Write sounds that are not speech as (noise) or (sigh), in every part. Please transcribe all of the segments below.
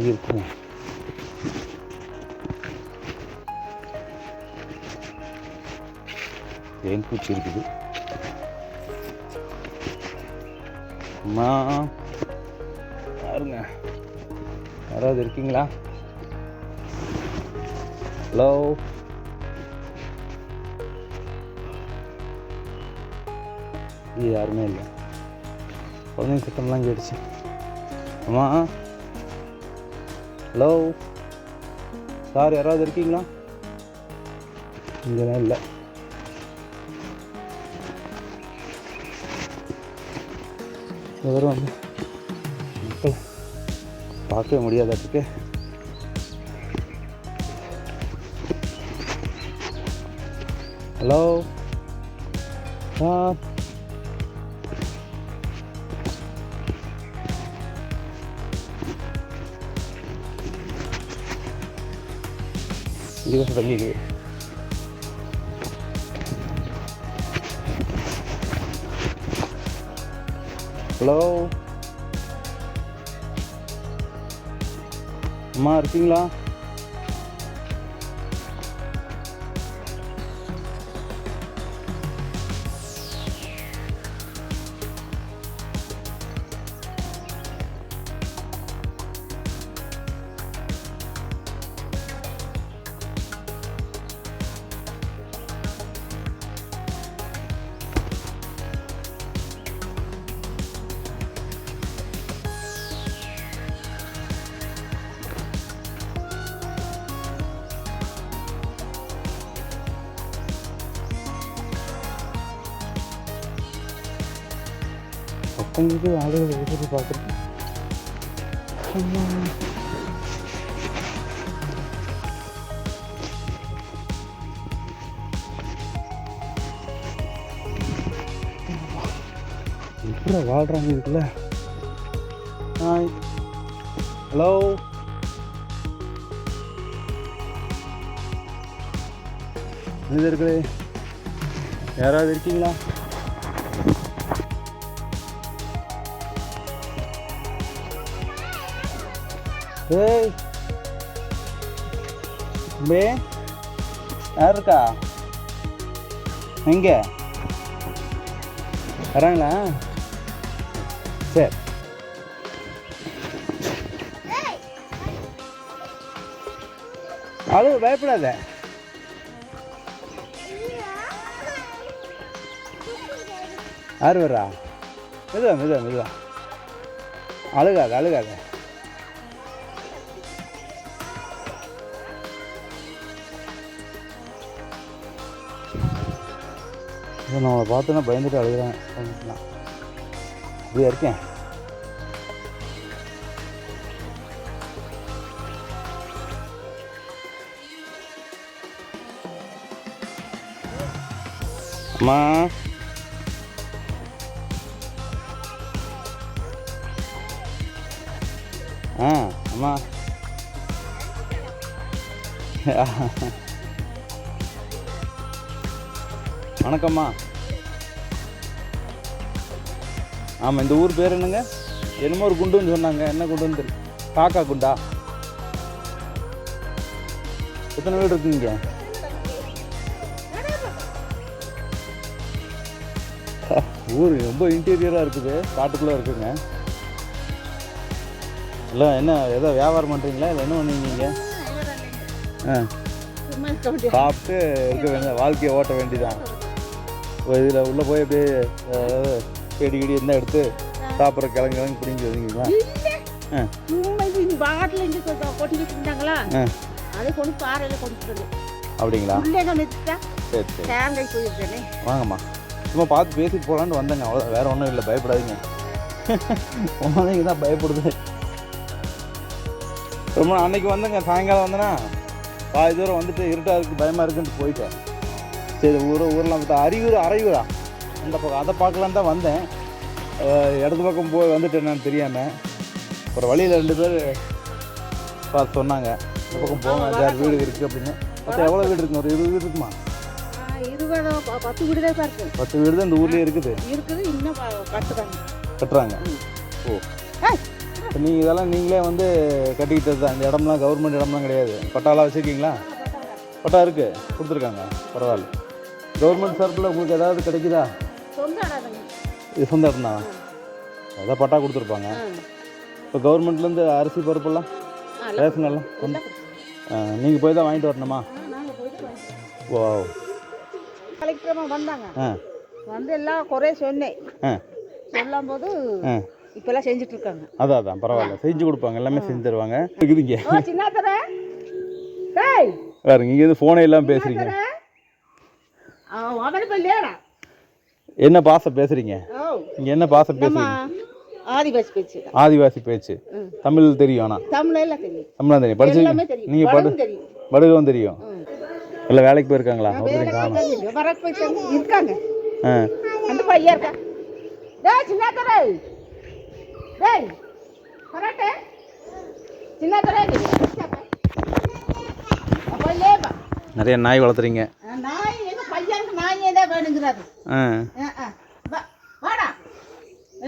மாதிரி இருக்கும் தேன் பூச்சி இருக்குது. அம்மா பாருங்க. யாராவது இருக்கீங்களா? ஹலோ? இது யாருமே இல்லை. குழந்தைங்க சத்தம்லாம் கேட்டுச்சு. அம்மா ஹலோ சார் யாராவது இருக்கீங்களா? இங்கெல்லாம் இல்லை. எவரும் வந்து மக்கள் பார்க்கவே முடியாதாட்டுக்கு ஹலோ சார் இதுக்கு தண்ணி இருக்குது ஹலோ அம்மா இருக்கீங்களா பக்கங்களுக்கு ஆளுகள் எழுதி பார்க்குறேன் எப்படி வாழ்கிறாங்க இதுக்குள்ள. ஹாய் ஹலோ மனிதர்களே யாராவது இருக்கீங்களா? ஏய் பே யார் இருக்கா எங்கே வராங்களா? சரி. அழு பயப்படாத. யார் வர்றா? மெதுவா மெதுவா மெதுவா. அழுகாத அழுகாத. நான் அவளை பார்த்தோன்னா பயந்துட்டு அழுகிறேன். அப்படியா இருக்கேன்? அம்மா. ஆ அம்மா. (laughs) வணக்கம்மா. ஆமாம் இந்த ஊர் பேர் என்னங்க? என்னமோ ஒரு குண்டுன்னு சொன்னாங்க. என்ன குண்டுன்னு தெரியல காக்கா குண்டா? எத்தனை வீடு இருக்குங்க? ஊர் ரொம்ப இன்டீரியராக இருக்குது. காட்டுக்குள்ளே இருக்குங்க. இல்லை என்ன ஏதோ வியாபாரம் பண்ணுறீங்களா இல்லை என்ன பண்ணுவீங்க ஆ சாப்பிட்டு இருக்க வேண்டிய வாழ்க்கையை ஓட்ட வேண்டியதான் இதில் உள்ளே போய் அப்படியே அதாவது செடி கிடி இருந்தால் எடுத்து சாப்பிட்ற கிழங்கு கிழங்கு பிடிங்கி வந்தீங்களா பாட்டில் இருந்து அதை கொண்டு பாறையில் கொண்டு அப்படிங்களா? சரி சரி. வாங்கம்மா. சும்மா பார்த்து பேசிட்டு போகலான்னு வந்தேங்க. அவ்வளோ வேற ஒன்றும் இல்லை பயப்படாதீங்க. (laughs) தான் பயப்படுது. ரொம்ப அன்னைக்கு வந்தேங்க சாயங்காலம் வந்தேன்னா பாதி தூரம் வந்துட்டு இருட்டா இருக்கு பயமா இருக்குன்ட்டு போயிட்டேன். சரி ஊரை ஊரெலாம் பார்த்தா அரியூர் அரையூரா அந்த பக்கம் அதை பார்க்கலான்னு தான் வந்தேன். இடது பக்கம் போய் வந்துட்டு என்னன்னு தெரியாமல் அப்புறம் வழியில் ரெண்டு பேர் பார்த்து சொன்னாங்க. இந்த பக்கம் போங்க வேறு வீடு இருக்குது அப்படின்னு. மொத்தம் எவ்வளோ வீடு இருக்குங்க ஒரு இருபது வீடு இருக்குமா? பத்து வீடு தான் பத்து வீடு தான் இந்த ஊர்லேயே இருக்குது. இருக்குது இன்னும் கட்டுறாங்க. கட்டுறாங்க. ஓ. நீங்கள் இதெல்லாம் நீங்களே வந்து கட்டிக்கிட்டது தான். இந்த இடம்லாம் கவர்மெண்ட் இடம்லாம் கிடையாது. பட்டாலாம் வச்சுருக்கீங்களா? பட்டா இருக்குது கொடுத்துருக்காங்க. பரவாயில்ல. கவர்மெண்ட் சார்பில் உங்களுக்கு ஏதாவது கிடைக்குதா? இது சொந்த இடம் தான் அதான் பட்டா கொடுத்துருப்பாங்க. இப்போ கவர்மெண்ட்லேருந்து அரிசி பருப்பெல்லாம் ரேஷன் எல்லாம் நீங்கள் போய் தான் வாங்கிட்டு வரணுமா? ஓ கலெக்டரமாக வந்தாங்க. வந்து எல்லாம் குறை சொன்னேன். சொல்லும் போது இப்பெல்லாம் செஞ்சுட்டு இருக்காங்க அதான் அதான் பரவாயில்ல. செஞ்சு கொடுப்பாங்க. எல்லாமே செஞ்சு தருவாங்க. இருக்குதுங்க டேய் வேறுங்க இங்கேருந்து ஃபோனே இப்போ இல்லையாடா என்ன பாசை பேசுகிறீங்க ஓ இங்கே என்ன பாசை பேசுறீங்க? ஆதிவாசி பேச்சு ஆதிவாசி பேச்சு. தமிழ் தெரியும் ஆனால் தமிழ் எல்லாம் தெரியும். தமிழ் தெரியும். படிச்சு நீங்கள் படு படுகவும் தெரியும். எல்லாம் வேலைக்கு போயிருக்காங்களா? இருக்காங்க. அந்த பையன் இருக்கா? டேய் சின்னாத்தர. டேய் கராட்டே. சின்னாத்தர அப்போ லேபா நிறைய நாய் வளர்த்துறீங்க. எங்க பையனுக்கு நாய் ஏதா வேணுங்கிறாரு. ஆ. ஆ, ஆ. வா, வாடா.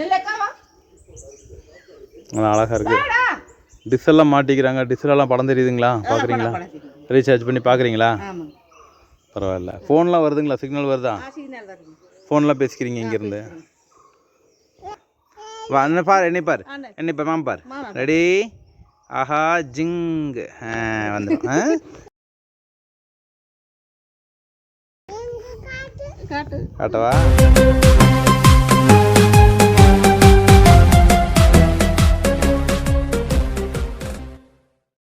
இல்லக்கா வா. நல்லா அழகாக இருக்குது வாடா. டிஸ் எல்லாம் மாட்டிக்கிறாங்க. டிஸ்லெல்லாம் படம் தெரியுதுங்களா? பார்க்குறீங்களா. ரீசார்ஜ் பண்ணி பார்க்குறீங்களா பரவாயில்ல. ஃபோன்லாம் வருதுங்களா? சிக்னல் வருதா? ஃபோன்லாம் பேசிக்கிறீங்க இங்கேருந்து. என்ன பார் என்னை பார். அண்ணன். என்னை பார் மாம் பார். ரெடி ஆஹா ஜிங் வந்துடும் காட்டு காட்டவா